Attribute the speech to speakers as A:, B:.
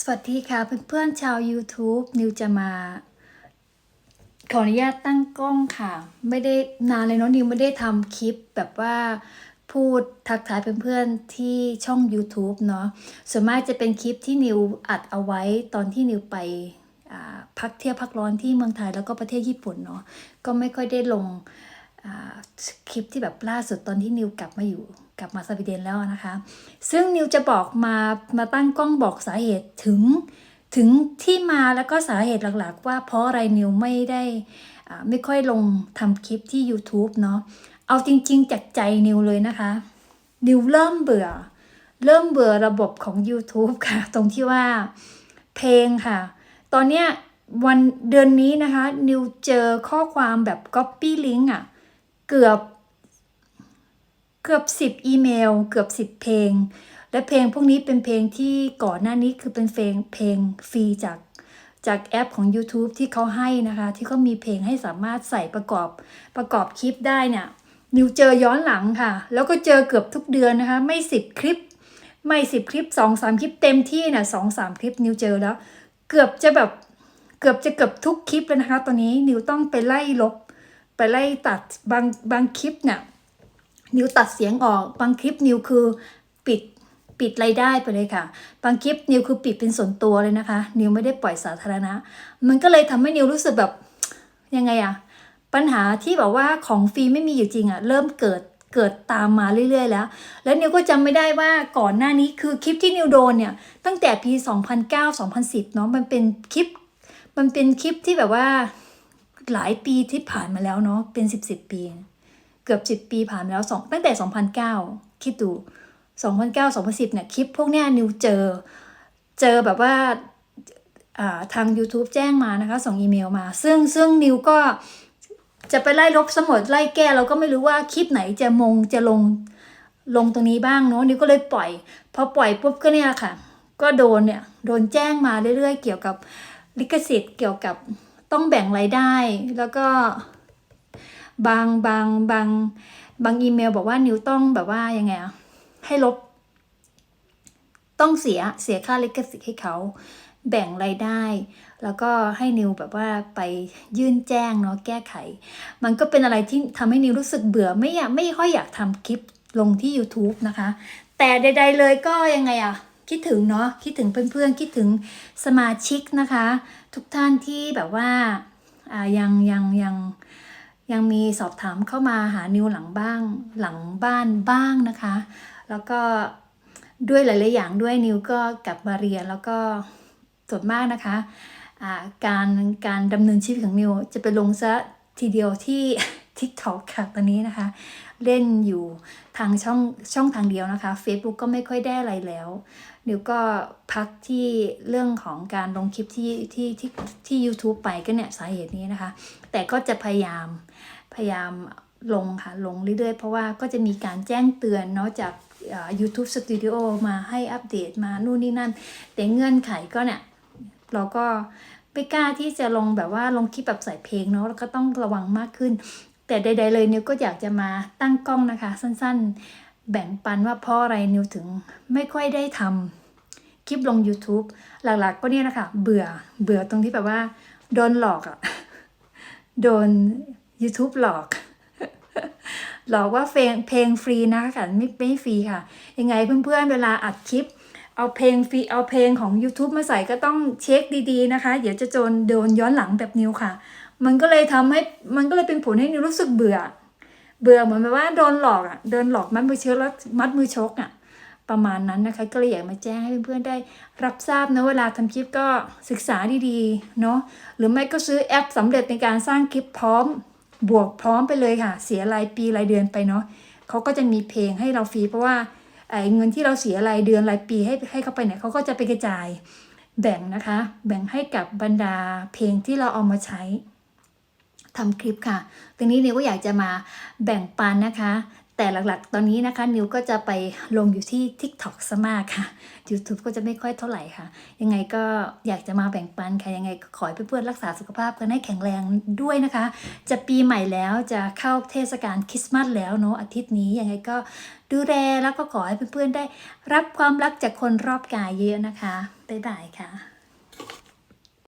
A: สวัสดีค่ะเพื่อนๆชาว YouTube นิวจะมา ขออนุญาตตั้งกล้องค่ะ ไม่ได้นานเลยเนาะนิวไม่ได้ทำคลิปแบบว่าพูดทักทายเพื่อนๆที่ช่อง YouTube เนาะส่วนมากจะเป็นคลิปที่นิวอัดเอาไว้ตอนที่นิวไปพักเที่ยวพักร้อนที่เมืองไทยแล้วก็ประเทศญี่ปุ่นเนาะก็ไม่ค่อยได้ลง คลิปที่แบบล่าสุดตอนที่นิวกลับมาอยู่กลับมาสวีเดนแล้วนะคะ ซึ่งนิวจะบอกมามาตั้งกล้องบอกสาเหตุถึงถึงที่มาแล้วก็สาเหตุหลักๆ ว่าเพราะอะไรนิวไม่ได้ไม่ค่อยลงทำคลิปที่ YouTube เนาะเอาจริง ๆจากใจนิวเลยนะคะ นิวเริ่มเบื่อ เริ่มเบื่อระบบของ YouTube ค่ะ ตรงที่ว่าเพลงค่ะ ตอนเนี้ยวันเดือนนี้นะคะ นิวเจอข้อความแบบ Copy Link อะ เกือบเกือบสิบอีเมล เกือบสิบเพลง และเพลงพวกนี้เป็นเพลงที่ก่อนหน้านี้คือเป็นเพลงเพลงฟรีจากจากแอปของ YouTube ที่เขาให้นะคะ ที่เขามีเพลงให้สามารถใส่ประกอบประกอบคลิปได้เนี่ยนิวเจอย้อนหลังค่ะ แล้วก็เจอเกือบทุกเดือนนะคะ ไม่สิบคลิป ไม่สิบคลิปสองสามคลิปเต็มที่นะสองสามคลิปนิวเจอแล้ว เกือบจะแบบเกือบจะเกือบทุกคลิปเลยนะคะ ตอนนี้นิวต้องไปไล่ลบ ไปไล่ตัดบางบางคลิปเนี่ยนิวตัดเสียงออก บางคลิปนิวคือปิดปิดรายได้ไปเลยค่ะ บางคลิปนิวคือปิดเป็นส่วนตัวเลยนะคะ นิวไม่ได้ปล่อยสาธารณะ มันก็เลยทำให้นิวรู้สึกแบบยังไงอะปัญหาที่แบบว่าของฟรีไม่มีอยู่จริงอะเริ่มเกิดเกิดตามมาเรื่อยๆ แล้ว แล้วนิวก็จำไม่ได้ว่าก่อนหน้านี้คือคลิปที่นิวโดนเนี่ย ตั้งแต่ปี 2009-2010 เนาะมันเป็นคลิป มันเป็นคลิปที่แบบว่า หลายปีที่ผ่านมาแล้วเนาะเป็นสิบสิบปี เกือบสิบปีผ่านมาแล้วสองตั้งแต่สองพันเก้าคิดดูสองพันเก้าสองพันสิบเนี่ยคลิปพวกเนี้ยนิวเจอ เจอแบบว่าอ่าทาง YouTube แจ้งมานะคะส่งอีเมลมา ซึ่งซึ่งนิวก็จะไปไล่ลบสมดไล่แก้เราก็ไม่รู้ว่าคลิปไหนจะมงจะลงลงตรงนี้บ้างเนาะนิวก็เลยปล่อย พอปล่อยปุ๊บก็เนี่ยค่ะ ก็โดนเนี่ย โดนแจ้งมาเรื่อยๆ เกี่ยวกับลิขสิทธิ์เกี่ยวกับ ต้องแบ่งรายได้ แล้วก็บางบางบางบางอีเมลบอกว่านิวต้องแบบว่ายังไงอะให้ลบ ต้องเสียเสียค่าลิขสิทธิ์ให้เขาแบ่งรายได้ แล้วก็ให้นิวแบบว่าไปยื่นแจ้งเนาะแก้ไข มันก็เป็นอะไรที่ทำให้นิวรู้สึกเบื่อไม่อยากไม่ค่อยอยากทำคลิปลงที่ YouTube นะคะ แต่ใด ๆ เลยก็ยังไงอะ คิดถึงเนาะคิดถึงเพื่อนๆ คิดถึงสมาชิกนะคะ ทุกท่านที่แบบว่าายังยังยังยังมีสอบถามเข้ามาหานิวหลังบ้างหลังบ้านบ้างนะคะ แล้วก็ด้วยหลายๆอย่างด้วยนิวก็กลับมาเรียนแล้วก็ส่วนมากนะคะาการการดำเนินชีวิตของนิวจะไปลงซะทีเดียวที่ TikTok ค่ะตอนนี้นะคะ เล่นอยู่ทางช่องช่องทางเดียวนะคะ Facebook ก็ไม่ค่อยได้อะไรแล้วนิวก็พักที่เรื่องของการลงคลิปที่ที่ที่ที่ YouTube ไปก็เนี่ยสาเหตุนี้นะคะ แต่ก็จะพยายามพยายามลงค่ะ ลงเรื่อยๆ เพราะว่าก็จะมีการแจ้งเตือนเนาะจากอ่า YouTube Studio มาให้อัปเดตมานู่นนี่นั่น แต่เงื่อนไขก็เนี่ย เราก็ไม่กล้าที่จะลงแบบว่าลงคลิปแบบใส่เพลงเนาะแล้วก็ต้องระวังมากขึ้น แต่ใด ๆ เลยนิวก็อยากจะมาตั้งกล้องนะคะ สั้นๆ แบ่งปันว่าเพราะอะไรนิวถึงไม่ค่อยได้ทำคลิปลง YouTube หลักๆ ก็เนี่ยนะคะ เบื่อเบื่อตรงที่แบบว่า โดนหลอกอะโดน YouTube หลอก หลอกว่าเพลงเพลงฟรีนะคะไม่ไม่ฟรีค่ะ ยังไงเพื่อนๆเวลาอัดคลิปเอาเพลงฟรีเอาเพลงของ YouTube มาใส่ก็ต้องเช็คดีๆนะคะ เดี๋ยวจะโดนโดนย้อนหลังแบบนิวค่ะ มันก็เลยทำให้มันก็เลยเป็นผลให้นิวรู้สึกเบื่อ เบื่อเหมือนแบบว่าโดนหลอกอะโดนหลอกมัดมือเชื้อแล้วมัดมือชกอะประมาณนั้นนะคะก็เลยอยากมาแจ้งให้เพื่อนๆได้รับทราบนะเวลาทำคลิปก็ศึกษาดีๆเนาะหรือไม่ก็ซื้อแอปสำเร็จในการสร้างคลิปพร้อมบวกพร้อมไปเลยค่ะ เสียรายปีรายเดือนไปเนาะเขาก็จะมีเพลงให้เราฟรีเพราะว่าไอ้เงินที่เราเสียรายเดือนรายปีให้ให้เขาไปเนี่ยเขาก็จะไปกระจายแบ่งนะคะ แบ่งให้กับบรรดาเพลงที่เราเอามาใช้ ทำคลิปค่ะตรงนี้นี่ยก็อยากจะมาแบ่งปันนะคะ แต่หลักๆ ตอนนี้นะคะ นิวก็จะไปลงอยู่ที่ TikTok ซะมากค่ะ YouTube ก็จะไม่ค่อยเท่าไหร่ค่ะ ยังไงก็อยากจะมาแบ่งปันค่ะ ยังไงขอให้เพื่อนๆรักษาสุขภาพกันให้แข็งแรงด้วยนะคะ จะปีใหม่แล้วจะเข้าเทศกาลคริสต์มาสแล้วเนาะอาทิตย์นี้ยังไงก็ดูแลแล้วก็ขอให้เพื่อนๆได้ รับความรักจากคนรอบกายเยอะนะคะบ๊ายบายค่ะ